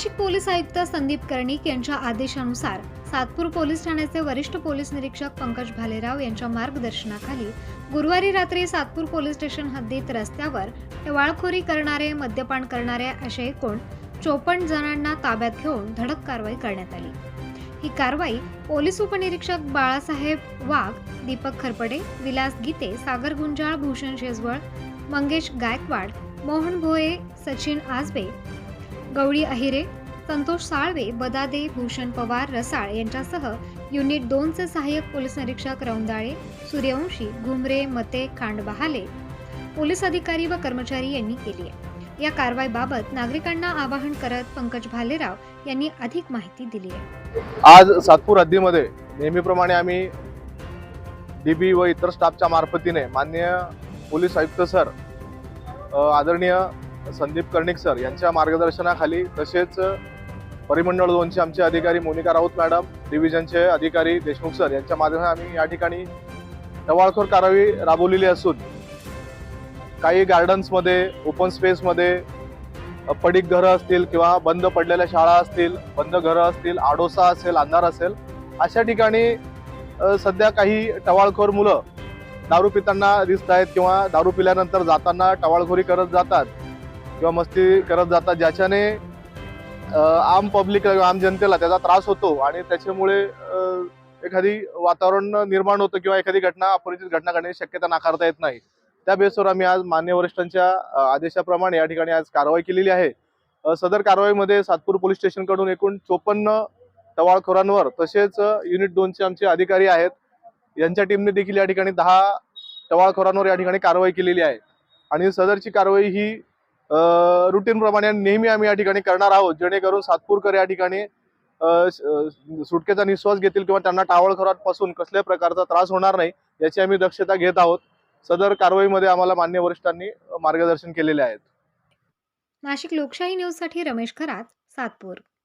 Nashik police आयुक्त संदीप कर्णिक यांच्या आदेशानुसार सातपूर पोलीस ठाण्याचे वरिष्ठ पोलीस निरीक्षक पंकज भालेराव यांच्या मार्गदर्शनाखाली गुरुवारी रात्री सातपूर पोलीस स्टेशन हद्दीत रस्त्यावर टवाळखोरी करणारे मद्यपान करणारे असे एकूण चोपन्न जणांना ताब्यात घेऊन धडक कारवाई करण्यात आली. ही कारवाई पोलीस उपनिरीक्षक बाळासाहेब वाघ दीपक खरपडे विलास गीते सागर गुंजाळ भूषण शेजवळ मंगेश गायकवाड मोहन भोये सचिन आजबे गवळी अहिरे संतोष साळवे बदादे भूषण पवार रसाळ यांच्यासह युनिट दोनचे सहाय्यक पोलीस निरीक्षक रौंदाळे सूर्यवंशी घुमरे मते खांडबहाले पोलीस अधिकारी व कर्मचारी यांनी केली आहे. या कारवाईबाबत नागरिकांना आवाहन करत पंकज भालेराव यांनी अधिक माहिती दिली आहे. आज सातपूर हद्दीमध्ये नेहमीप्रमाणे आम्ही डीबी व इतर स्टाफच्या मार्फतीने माननीय पोलीस आयुक्त सर आदरणीय संदीप कर्णिक सर यांच्या मार्गदर्शनाखाली तसेच परिमंडळ दोनचे आमचे अधिकारी मोनिका राऊत मॅडम डिव्हिजनचे अधिकारी देशमुख सर यांच्या माध्यमातून आम्ही या ठिकाणी टवाळखोर कारवाई राबवलेली असून काही गार्डन्समध्ये ओपन स्पेसमध्ये पडीक घरं असतील किंवा बंद पडलेल्या शाळा असतील बंद घरं असतील आडोसा असेल अंधार असेल अशा ठिकाणी सध्या काही टवाळखोर मुलं दारू पिताना दिसत आहेत किंवा दारू पिल्यानंतर जाताना टवाळखोरी करत जातात. किंवा मस्ती करत जातात ज्याच्याने आम पब्लिक आम जनतेला त्याचा त्रास होतो आणि त्याच्यामुळे एखादी वातावरण निर्माण होतं किंवा एखादी घटना अपरिचित घटना घडण्याची शक्यता नाकारता येत नाही. त्या बेसवर आम्ही आज मान्य वरिष्ठांच्या आदेशाप्रमाणे या ठिकाणी आज कारवाई केलेली आहे. सदर कारवाईमध्ये सातपूर पोलीस स्टेशनकडून एकूण चोपन्न टवाळखोरांवर तसेच युनिट दोनचे आमचे अधिकारी आहेत. यांच्या टीमने देखील या ठिकाणी दहा टवाळखोरांवर या ठिकाणी कारवाई केलेली आहे. आणि सदरची कारवाई ही रुटीन प्रमाणे नेहमी आम्ही या ठिकाणी करणार आहोत. जेणेकरून सातपूरकर या ठिकाणी सुटकेचा निश्वास घेतील किंवा त्यांना टावळखोरांपासून कसल्याही प्रकारचा त्रास होणार नाही याची आम्ही दक्षता घेत आहोत. सदर कारवाईमध्ये आम्हाला मान्य वरिष्ठांनी मार्गदर्शन केलेले आहेत. नाशिक लोकशाही न्यूजसाठी रमेश खरात सातपूर.